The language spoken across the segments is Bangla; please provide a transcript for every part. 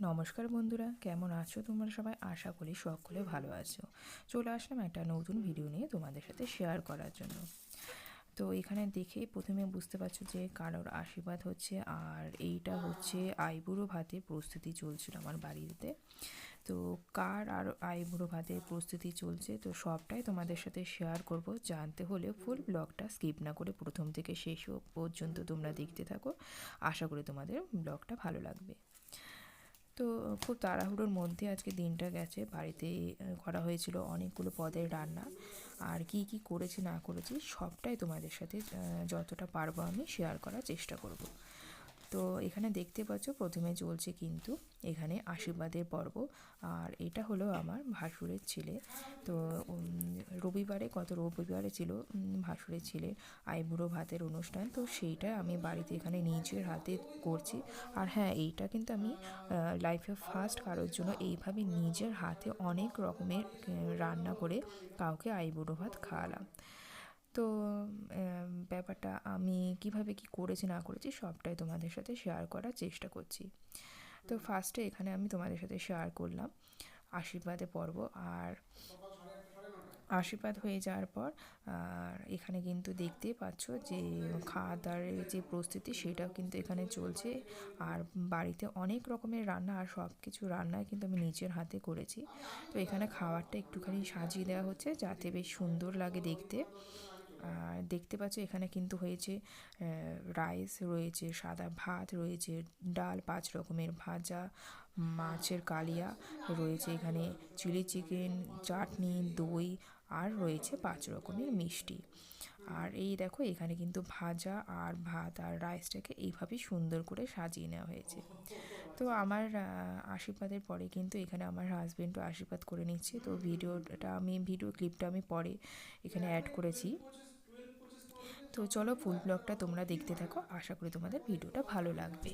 নমস্কার বন্ধুরা, কেমন আছো তোমরা সবাই? আশা করি সকলে ভালো আছো। চলে আসলাম একটা নতুন ভিডিও নিয়ে তোমাদের সাথে শেয়ার করার জন্য। তো এখানে দেখে প্রথমে বুঝতে পারছ যে কারোর আশীর্বাদ হচ্ছে, আর এইটা হচ্ছে আইবুড়ো ভাতের প্রস্তুতি চলছিল আমার বাড়িতে। তো কার আর আইবুড়ো ভাতের প্রস্তুতি চলছে, তো সবটাই তোমাদের সাথে শেয়ার করব। জানতে হলে ফুল ব্লগটা স্কিপ না করে প্রথম থেকে শেষ পর্যন্ত তোমরা দেখতে থাকো। আশা করি তোমাদের ব্লগটা ভালো লাগবে। তো খুব তাড়াহুড়োর মধ্যে আজকে দিনটা গেছে। বাড়িতে করা হয়েছিল অনেকগুলো পদের রান্না। আর কি কি করেছি না করেছি সবটাই তোমাদের সাথে যতটা পারব আমি শেয়ার করার চেষ্টা করব। তো এখানে দেখতে পাচ্ছ প্রথমে চলছে কিন্তু এখানে আশীর্বাদের পর্ব। আর এটা হলো আমার ভাসুরের ছেলে। তো রবিবারে কত রবিবারে ছিল ভাসুরের ছেলের আইবুড়ো ভাতের অনুষ্ঠান। তো সেইটা আমি বাড়িতে এখানে নিজের হাতে করছি। আর হ্যাঁ এইটা কিন্তু আমি লাইফে ফার্স্ট কারোর জন্য এইভাবে নিজের হাতে অনেক রকমের রান্না করে কাউকে আইবুড়ো ভাত খাওয়ালাম। তো ব্যাপারটা আমি কীভাবে কি করেছি না করেছি সবটাই তোমাদের সাথে শেয়ার করার চেষ্টা করছি। তো ফার্স্টে এখানে আমি তোমাদের সাথে শেয়ার করলাম আশীর্বাদে পর্ব আর আশীর্বাদ হয়ে যাওয়ার পর আর এখানে কিন্তু দেখতেই পাচ্ছ যে খাওয়া দাওয়ার যে প্রস্তুতি সেটাও কিন্তু এখানে চলছে। আর বাড়িতে অনেক রকমের রান্না আর সব কিছু রান্নায় কিন্তু আমি নিজের হাতে করেছি। তো এখানে খাবারটা একটুখানি সাজিয়ে দেওয়া হচ্ছে যাতে বেশ সুন্দর লাগে দেখতে। আর দেখতে পাচ্ছ, এখানে কিন্তু হয়েছে রাইস রয়েছে সাদা ভাত, রয়েছে ডাল, পাঁচ রকমের ভাজা, মাছের কালিয়া, রয়েছে এখানে চিলি চিকেন চাটনি দই, আর রয়েছে পাঁচ রকমের মিষ্টি। আর এই দেখো, এখানে কিন্তু ভাজা আর ভাত আর রাইসটাকে এইভাবেই সুন্দর করে সাজিয়ে নেওয়া হয়েছে। তো আমার আশীর্বাদের পরে কিন্তু এখানে আমার হাজব্যান্ডও আশীর্বাদ করে নিচ্ছে। তো ভিডিওটা আমি ভিডিও ক্লিপটা আমি পরে এখানে অ্যাড করেছি। তো চলো ফুল ব্লগটা তোমরা দেখতে থাকো। আশা করি তোমাদের ভিডিওটা ভালো লাগবে।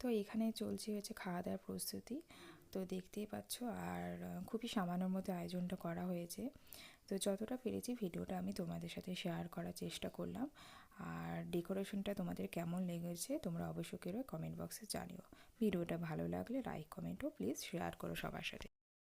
তো এখানে চলছে হচ্ছে খাওয়া দাওয়ার প্রস্তুতি। তো দেখতেই পাচ্ছ, আর খুবই সামান্যর মতো আয়োজনটা করা হয়েছে। তো যতটা পেরেছি ভিডিওটা আমি তোমাদের সাথে শেয়ার করার চেষ্টা করলাম। আর ডেকোরেশনটা তোমাদের কেমন লেগেছে, তোমরা অবশ্যই কমেন্ট বক্সে জানিও। ভিডিওটা ভালো লাগলে লাইক কমেন্টও প্লিজ শেয়ার করো সবার সাথে।